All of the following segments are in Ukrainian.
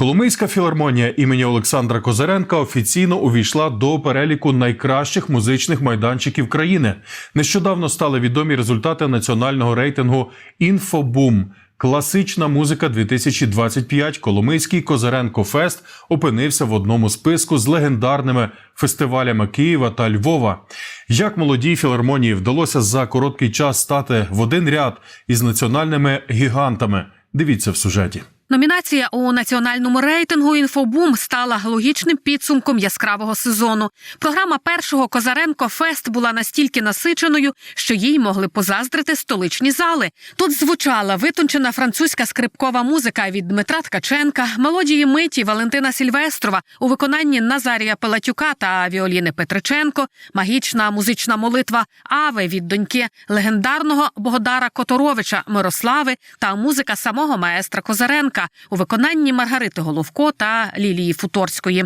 Коломийська філармонія імені Олександра Козаренка офіційно увійшла до переліку найкращих музичних майданчиків країни. Нещодавно стали відомі результати національного рейтингу Інфобум. Класична музика 2025 Коломийський Козаренко Фест опинився в одному списку з легендарними фестивалями Києва та Львова. Як молодій філармонії вдалося за короткий час стати в один ряд із національними гігантами? Дивіться в сюжеті. Номінація у національному рейтингу Інфобум стала логічним підсумком яскравого сезону. Програма першого Козаренко Фест була настільки насиченою, що їй могли позаздрити столичні зали. Тут звучала витончена французька скрипкова музика від Дмитра Ткаченка, мелодії миті Валентина Сільвестрова у виконанні Назарія Пелатюка та Віоліни Петриченко, магічна музична молитва Аве від доньки легендарного Богдара Которовича Мирослави та музика самого маестра Козаренка у виконанні Маргарити Головко та Лілії Футорської.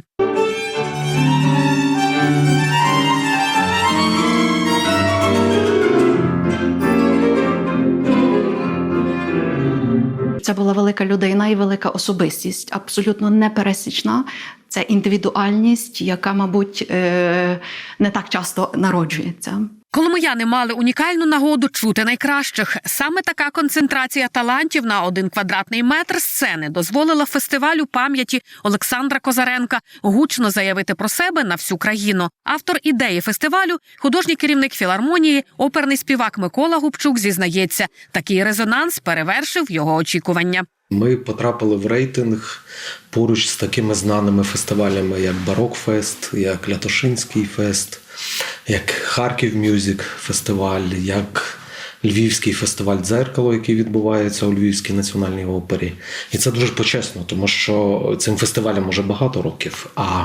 Це була велика людина і велика особистість, абсолютно непересічна. Це індивідуальність, яка, мабуть, е, не так часто народжується. Коломияни мали унікальну нагоду чути найкращих. Саме така концентрація талантів на один квадратний метр сцени дозволила фестивалю пам'яті Олександра Козаренка гучно заявити про себе на всю країну. Автор ідеї фестивалю, художній керівник філармонії, оперний співак Микола Губчук зізнається, такий резонанс перевершив його очікування. Ми потрапили в рейтинг поруч з такими знаними фестивалями, як Барокфест, як Лятошинський фест, як Харків Мюзик фестиваль, як Львівський фестиваль дзеркало, який відбувається у Львівській національній опері. І це дуже почесно, тому що цим фестивалям уже багато років. А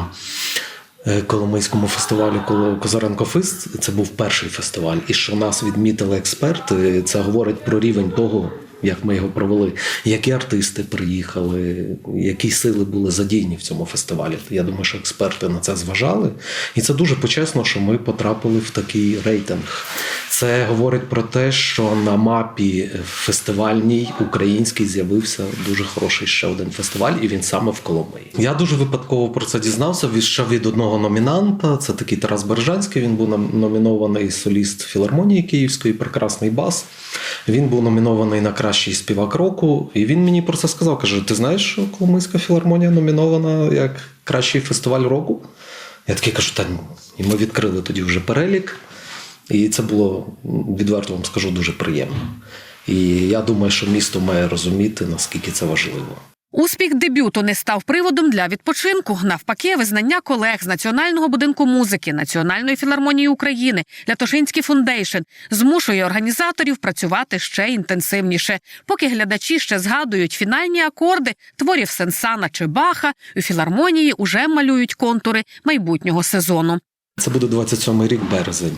е, Коломийському фестивалю «Коло- Козаренко Фест це був перший фестиваль. І що нас відмітили експерти, це говорить про рівень того, як ми його провели, які артисти приїхали, які сили були задіяні в цьому фестивалі. Я думаю, що експерти на це зважали. І це дуже почесно, що ми потрапили в такий рейтинг. Це говорить про те, що на мапі фестивальній українській з'явився дуже хороший ще один фестиваль, і він саме в Коломиї. Я дуже випадково про це дізнався. Від ще від одного номінанта. Це такий Тарас Бережанський. Він був номінований соліст філармонії Київської, прекрасний бас. Він був номінований на кращий співак року, і він мені про це сказав. Каже: Ти знаєш, що Коломийська філармонія номінована як кращий фестиваль року? Я такий кажу, та ні. І ми відкрили тоді вже перелік. І це було, відверто вам скажу, дуже приємно. І я думаю, що місто має розуміти, наскільки це важливо. Успіх дебюту не став приводом для відпочинку. Навпаки, визнання колег з Національного будинку музики, Національної філармонії України, Лятошинський фундейшн змушує організаторів працювати ще інтенсивніше. Поки глядачі ще згадують фінальні акорди творів Сенсана чи Баха, у філармонії уже малюють контури майбутнього сезону. Це буде 27-й рік березень.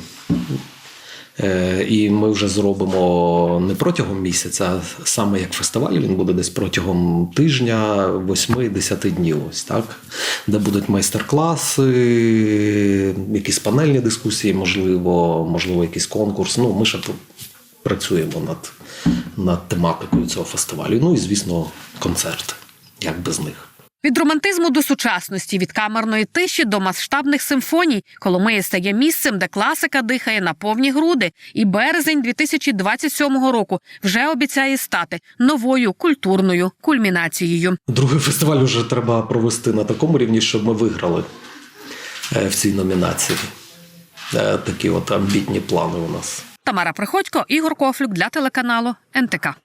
Е, І ми вже зробимо не протягом місяця, а саме як фестиваль, він буде десь протягом тижня, 8-10 днів, ось так, де будуть майстер-класи, якісь панельні дискусії, можливо, можливо, якийсь конкурс. Ну, ми ще працюємо над, над тематикою цього фестивалю. Ну і, звісно, концерти, як без них. Від романтизму до сучасності, від камерної тиші до масштабних симфоній, Коломия стає місцем, де класика дихає на повні груди. І березень 2027 року вже обіцяє стати новою культурною кульмінацією. Другий фестиваль вже треба провести на такому рівні, щоб ми виграли е, в цій номінації. Е, Такі от амбітні плани у нас. Тамара Приходько, Ігор Кофлюк для телеканалу НТК.